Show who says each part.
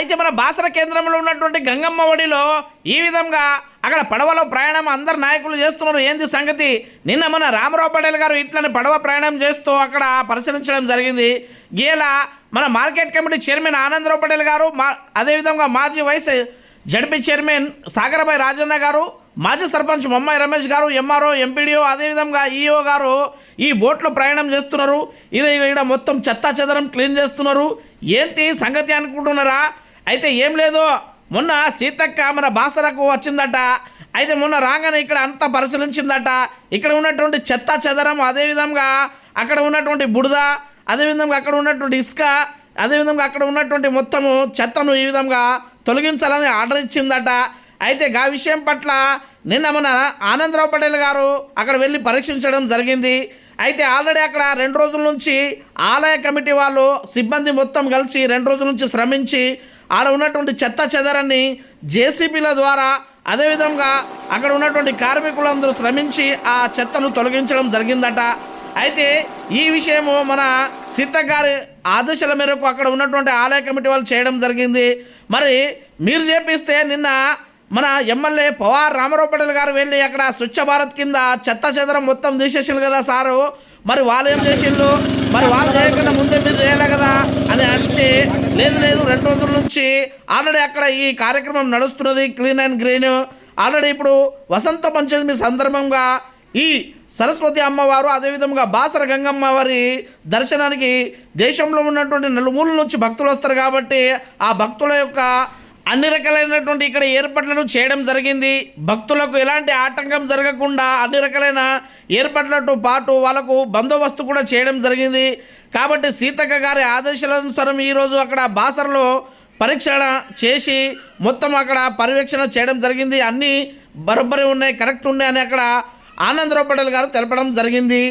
Speaker 1: అయితే మన బాసర కేంద్రంలో ఉన్నటువంటి గంగమ్మ ఒడిలో ఈ విధంగా అక్కడ పడవలో ప్రయాణం అందరు నాయకులు చేస్తున్నారు. ఏంది సంగతి? నిన్న మన రామరావు పటేల్ గారు ఇట్లని పడవ ప్రయాణం చేస్తూ అక్కడ పరిశీలించడం జరిగింది. గీల మన market committee chairman Anandarao Patel గారు మా అదేవిధంగా మాజీ vice ZP chairman Sagarabai Rajanna గారు మాజీ సర్పంచ్ మొమ్మాయి రమేష్ గారు ఎంఆర్ఓ ఎంపీడీఓ అదేవిధంగా ఈఓ గారు ఈ బోట్లో ప్రయాణం చేస్తున్నారు. ఇది ఇక్కడ మొత్తం చెత్తా చెదరం క్లీన్ చేస్తున్నారు. ఏంటి సంగతి అనుకుంటున్నారా? అయితే ఏం లేదు. మొన్న సీతక్క మన బాసరకు వచ్చిందట. అయితే మొన్న రాగానే ఇక్కడ అంతా పరిశీలించిందట. ఇక్కడ ఉన్నటువంటి చెత్త చెదరం అదేవిధంగా అక్కడ ఉన్నటువంటి బుడద అదేవిధంగా అక్కడ ఉన్నటువంటి ఇసుక అదేవిధంగా అక్కడ ఉన్నటువంటి మొత్తము చెత్తను ఈ విధంగా తొలగించాలని ఆర్డర్ ఇచ్చిందట. అయితే గా విషయం పట్ల నిన్న మన ఆనందరావు పటేల్ గారు అక్కడ వెళ్ళి పరీక్షించడం జరిగింది. అయితే ఆల్రెడీ అక్కడ రెండు రోజుల నుంచి ఆలయ కమిటీ వాళ్ళు సిబ్బంది మొత్తం కలిసి రెండు రోజుల నుంచి శ్రమించి ఆడ ఉన్నటువంటి చెత్త చెదరాన్ని జేసీబీల ద్వారా అదేవిధంగా అక్కడ ఉన్నటువంటి కార్మికులందరూ శ్రమించి ఆ చెత్తను తొలగించడం జరిగిందట. అయితే ఈ విషయము మన సీత గారి ఆదేశాల మేరకు అక్కడ ఉన్నటువంటి ఆలయ కమిటీ వాళ్ళు చేయడం జరిగింది. మరి మీరు చేపిస్తే నిన్న మన ఎమ్మెల్యే పవార్ రామారావు పటేల్ గారు వెళ్ళి అక్కడ స్వచ్ఛ భారత్ కింద చెత్త చెదరం మొత్తం తీసేసిండు కదా సారు. మరి వాళ్ళు ఏం చేసిండ్రు? మరి వాళ్ళు లేదు లేదు రెండు రోజుల నుంచి ఆల్రెడీ అక్కడ ఈ కార్యక్రమం నడుస్తున్నది క్లీన్ అండ్ గ్రీన్. ఆల్రెడీ ఇప్పుడు వసంత పంచమి సందర్భంగా ఈ సరస్వతి అమ్మవారు అదేవిధంగా బాసర గంగమ్మ వారి దర్శనానికి దేశంలో ఉన్నటువంటి నలుమూల నుంచి భక్తులు వస్తారు కాబట్టి ఆ భక్తుల యొక్క అన్ని రకాలైనటువంటి ఇక్కడ ఏర్పాట్లను చేయడం జరిగింది. భక్తులకు ఎలాంటి ఆటంకం జరగకుండా అన్ని రకాలైన ఏర్పాట్లతో పాటు వాళ్ళకు బందోబస్తు కూడా చేయడం జరిగింది. కాబట్టి సీతక్క గారి ఆదేశాలనుసారం ఈరోజు అక్కడ బాసరలో పరీక్షణ చేసి మొత్తం అక్కడ పర్యవేక్షణ చేయడం జరిగింది. అన్నీ బరోబ్బరి ఉన్నాయి కరెక్ట్ ఉన్నాయి అని అక్కడ ఆనందరావు పటేల్ గారు తెలపడం జరిగింది.